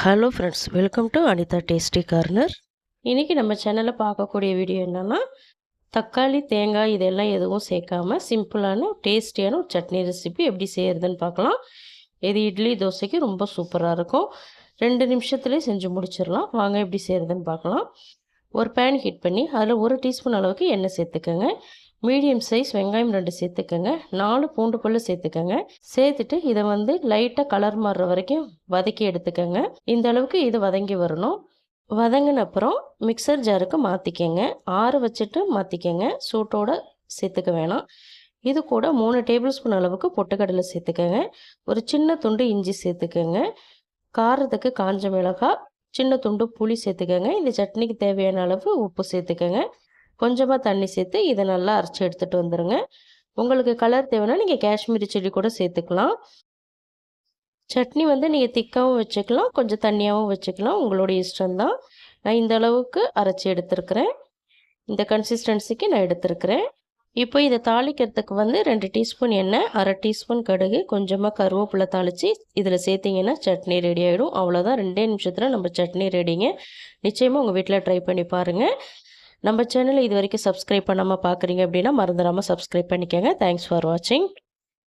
Hello friends welcome to Anitha tasty corner இன்றைக்கி நம்ம சேனலில் பார்க்கக்கூடிய வீடியோ என்னென்னா தக்காளி தேங்காய் இதெல்லாம் எதுவும் சேர்க்காம சிம்பிளான டேஸ்டியான ஒரு சட்னி ரெசிபி எப்படி செய்கிறதுன்னு பார்க்கலாம். இது இட்லி தோசைக்கு ரொம்ப சூப்பராக இருக்கும். ரெண்டு நிமிஷத்துலேயே செஞ்சு முடிச்சிடலாம். வாங்க எப்படி செய்கிறதுன்னு பார்க்கலாம். ஒரு பேன் ஹீட் பண்ணி அதில் ஒரு டீஸ்பூன் அளவுக்கு எண்ணெய் சேர்த்துக்கோங்க. மீடியம் சைஸ் வெங்காயம் ரெண்டு சேர்த்துக்கோங்க. நாலு பூண்டு பல்லு சேர்த்துக்கோங்க. சேர்த்துட்டு இதை வந்து லைட்டாக கலர் மாறுற வரைக்கும் வதக்கி எடுத்துக்கோங்க. இந்த அளவுக்கு இது வதங்கி வரணும். வதங்கின அப்புறம் மிக்சர் ஜாருக்கு மாற்றிக்கங்க ஆற வச்சுட்டு மாற்றிக்கங்க சூட்டோட சேர்த்துக்க வேணாம். இது கூட மூணு டேபிள் ஸ்பூன் அளவுக்கு பொட்டுக்கடலை சேர்த்துக்கோங்க. ஒரு சின்ன துண்டு இஞ்சி சேர்த்துக்கோங்க. காரத்துக்கு காஞ்ச மிளகாய் சின்ன துண்டு புளி சேர்த்துக்கோங்க. இந்த சட்னிக்கு தேவையான அளவு உப்பு சேர்த்துக்கோங்க. கொஞ்சமாக தண்ணி சேர்த்து இதை நல்லா அரைச்சி எடுத்துகிட்டு வந்துடுங்க உங்களுக்கு கலர் தேவைன்னா நீங்கள் காஷ்மீரி செடி கூட சேர்த்துக்கலாம். சட்னி வந்து நீங்கள் திக்காகவும் வச்சுக்கலாம் கொஞ்சம் தண்ணியாகவும் வச்சுக்கலாம். உங்களுடைய இஷ்டம்தான் நான் இந்த அளவுக்கு அரைச்சி எடுத்துருக்கிறேன். இந்த கன்சிஸ்டன்சிக்கு நான் எடுத்துருக்கிறேன். இப்போ இதை தாளிக்கிறதுக்கு வந்து ரெண்டு டீஸ்பூன் எண்ணெய் அரை டீஸ்பூன் கடுகு கொஞ்சமாக கருவேப்பிலை தாளித்து இதில் சேர்த்திங்கன்னா சட்னி ரெடி ஆகிடும் அவ்வளோதான் ரெண்டே நிமிஷத்தில் நம்ம சட்னி ரெடிங்க நிச்சயமாக உங்கள் வீட்டில் ட்ரை பண்ணி பாருங்கள் நம்ம சேனலை இது வரைக்கும் சப்ஸ்கிரைப் பண்ணாமல் பார்க்குறீங்க அப்படின்னா மறந்துடாமல் சப்ஸ்கிரைப் பண்ணிக்கோங்க. தேங்க்ஸ் ஃபார் வாட்சிங்